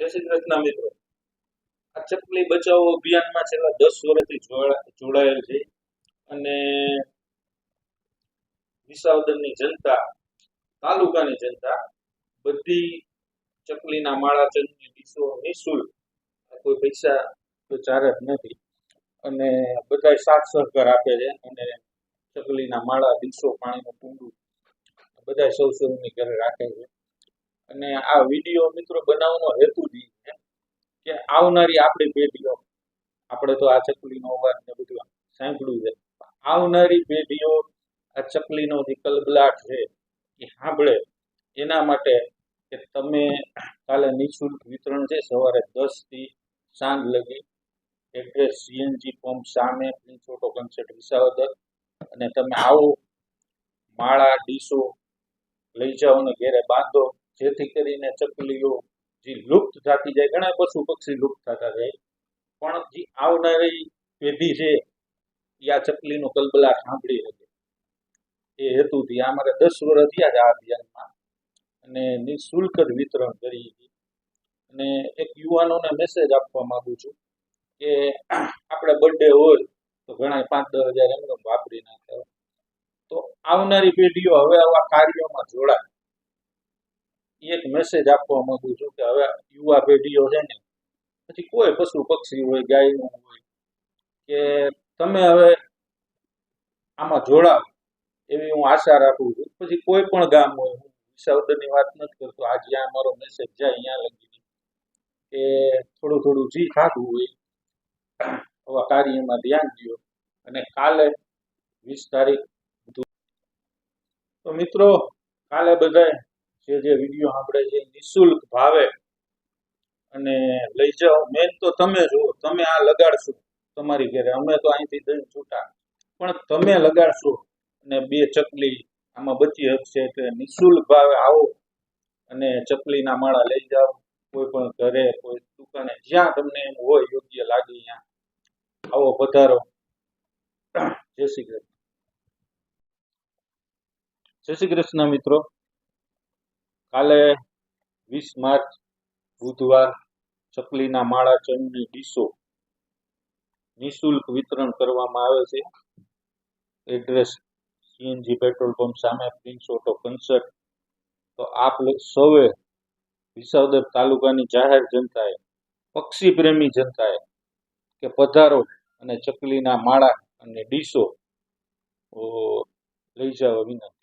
જય શ્રી કૃષ્ણ મિત્રો. આ ચકલી બચાવો અભિયાનમાં છેલ્લા દસ વર્ષથી જોડાયેલ છે અને વિસાવદરની જનતા, તાલુકાની જનતા બધી ચકલીના માળા ચંદની ડીશો નિઃશુલ્ક. કોઈ પૈસા તો ચારે જ નથી. અને બધા સાથ સહકાર આપે છે અને ચકલીના માળા દિવસો પાણીનું કુંડું બધાય સૌ સૌની ઘરે રાખે છે. અને આ વીડિયો મિત્રો બનાવવાનો હેતુ જ છે કે આવનારી આપણી પેઢીઓ, આપણે તો આ ચકલીનો અવાજ ને બધું સાંભળ્યું છે, આવનારી પેઢીઓ આ ચકલીનો જે કલબલાટ છે એ સાંભળે. એના માટે કે તમે કાલે નિઃશુલ્ક વિતરણ છે, સવારે દસથી સાંજ લગી એડ્રેસ સીએનજી પંપ સામે ઓટો કન્સર્ટ વિસાવદર અને તમે આવો, માળા, ડીશો લઈ જાઓ ને ઘેરે બાંધો. જેથી કરીને ચકલીઓ જે લુપ્ત થતી જાય, ઘણા પશુ પક્ષી લુપ્ત થતા જાય. પણ જે આવનારી પેઢી છે, એ આ ચકલીનો કલબલા સાંભળી શકે. એ હેતુથી અમારે દસ વર્ષ થયા છે આ અભિયાનમાં. અને નિઃશુલ્ક જ વિતરણ કરી હતી. અને એક યુવાનોને મેસેજ આપવા માંગુ છું કે આપણે બર્થડે હોય તો ઘણા પાંચ દસ હજાર એમને વાપરી નાખે. તો આવનારી પેઢીઓ હવે આવા કાર્યોમાં જોડાય. એક મેસેજ આપવા માંગુ છું કે હવે યુવા પેઢીઓ છે ને, પછી કોઈ પશુ પક્ષી હોય, ગાયનું હોય, કે તમે હવે આમાં જોડાવ, એવી હું આશા રાખું છું. પછી કોઈ પણ ગામ હોય, હું વિસાવદરની વાત નથી કરતો, આ જ્યાં મારો મેસેજ જાય અહીંયા લગી કે થોડું થોડું જી ખાતું હોય, આવા કાર્યમાં ધ્યાન દો અને કાલે વીસ તારીખ, તો મિત્રો, કાલે બધાય જે જે વીડિયો સાંભળે છે નિઃશુલ્ક ભાવે. અને લઈ જાઓ. મેન તો તમે જુઓ. તમે આ લગાડશો તમારી ઘરે. અમે તો અહીંથી દઈ છૂટા. પણ તમે લગાડશો અને બે ચકલી આમાં બચી હશે એટલે નિઃશુલ્ક ભાવે આવો અને ચકલીના માળા લઈ જાઓ. કોઈ પણ ઘરે, કોઈ દુકાને, જ્યાં તમને એમ હોય યોગ્ય લાગે ત્યાં આવો પધારો. જય શ્રી કૃષ્ણ. જય શ્રી કૃષ્ણ મિત્રો. કાલે વીસ માર્ચ, બુધવાર, ચકલીના માળા ચંદની ડીશો નિઃશુલ્ક વિતરણ કરવામાં આવે છે. એડ્રેસ સીએનજી પેટ્રોલ પંપ સામે પ્રિન્સ ઓટો કન્સર્ટ. તો આપ સૌએ વિસાવદર તાલુકાની જાહેર જનતાએ, પક્ષી પ્રેમી જનતાએ કે પધારો અને ચકલીના માળા અને ડીશો લઈ જાઓ વિનંતી.